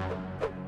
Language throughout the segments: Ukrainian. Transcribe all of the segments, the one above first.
you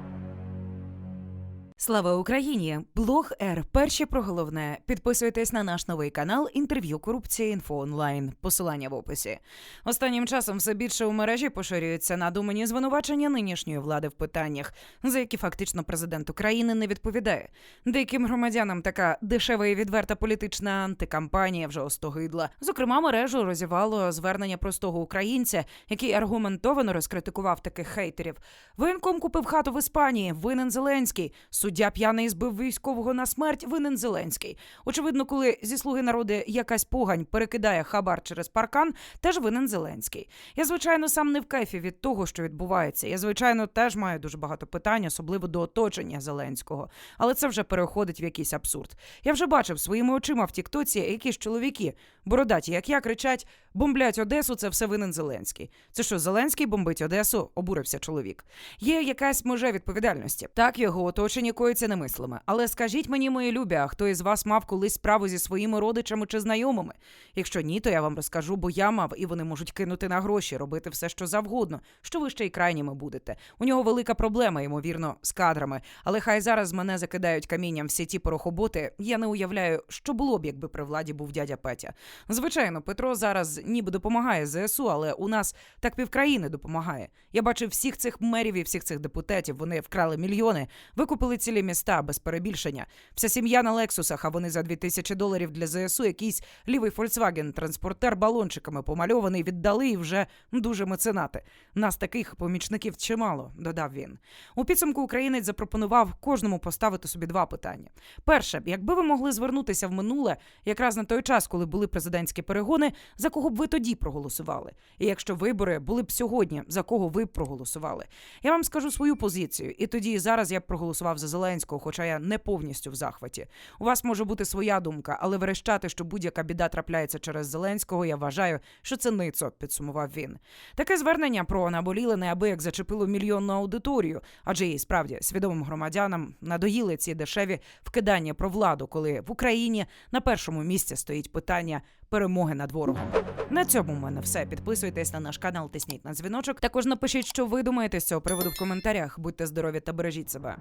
Слава Україні! Блог Р. Перші про головне. Підписуйтесь на наш новий канал інтерв'ю корупція інфо онлайн. Посилання в описі. Останнім часом все більше у мережі поширюються надумані звинувачення нинішньої влади в питаннях, за які фактично президент України не відповідає. Деяким громадянам така дешева і відверта політична антикампанія вже остогидла. Зокрема, мережу розірвало звернення простого українця, який аргументовано розкритикував таких хейтерів. Воєнком купив хату в Іспанії. Винен Зеленський. Суддя п'яний збив військового на смерть. Винен Зеленський. Очевидно, коли зі слуги народу якась погань перекидає хабар через паркан, теж винен Зеленський. Я звичайно сам не в кайфі від того, що відбувається. Я звичайно теж маю дуже багато питань, особливо до оточення Зеленського. Але це вже переходить в якийсь абсурд. Я вже бачив своїми очима в Тіктоці якісь чоловіки, бородаті, як я кричать: бомблять Одесу, це все винен Зеленський. Це що, Зеленський бомбить Одесу? Обурився чоловік. Є якась межа відповідальності. Так, його оточення коїться немислими. Але скажіть мені, мої любі, а хто із вас мав колись справу зі своїми родичами чи знайомими? Якщо ні, то я вам розкажу, бо я мав, і вони можуть кинути на гроші, робити все, що завгодно. Що ви ще й крайніми будете? У нього велика проблема, ймовірно, з кадрами. Але хай зараз мене закидають камінням всі ті порохоботи. Я не уявляю, що було б, якби при владі був дядя Петя. Звичайно, Петро зараз ніби допомагає ЗСУ, але у нас так півкраїни допомагає. Я бачив всіх цих мерів і всіх цих депутатів. Вони вкрали мільйони, викупили цілі міста без перебільшення. Вся сім'я на лексусах, а вони за 2000 доларів для ЗСУ якийсь лівий Volkswagen, транспортер балончиками помальований, віддали і вже дуже меценати. Нас таких помічників чимало, додав він. У підсумку українець запропонував кожному поставити собі два питання. Перше, якби ви могли звернутися в минуле, якраз на той час, коли були президентські перегони, за кого б ви тоді проголосували? І якщо вибори були б сьогодні, за кого ви б проголосували? Я вам скажу свою позицію, і тоді і зараз я б проголосував за Зеленського, хоча я не повністю в захваті. У вас може бути своя думка, але верещати, що будь-яка біда трапляється через Зеленського, я вважаю, що це ницо, підсумував він. Таке звернення про наболіле неабияк зачепило мільйонну аудиторію, адже і справді свідомим громадянам надоїли ці дешеві вкидання про владу, коли в Україні на першому місці стоїть питання перемоги над ворогом. На цьому в мене все. Підписуйтесь на наш канал, тисніть на дзвіночок. Також напишіть, що ви думаєте з цього приводу в коментарях. Будьте здорові та бережіть себе.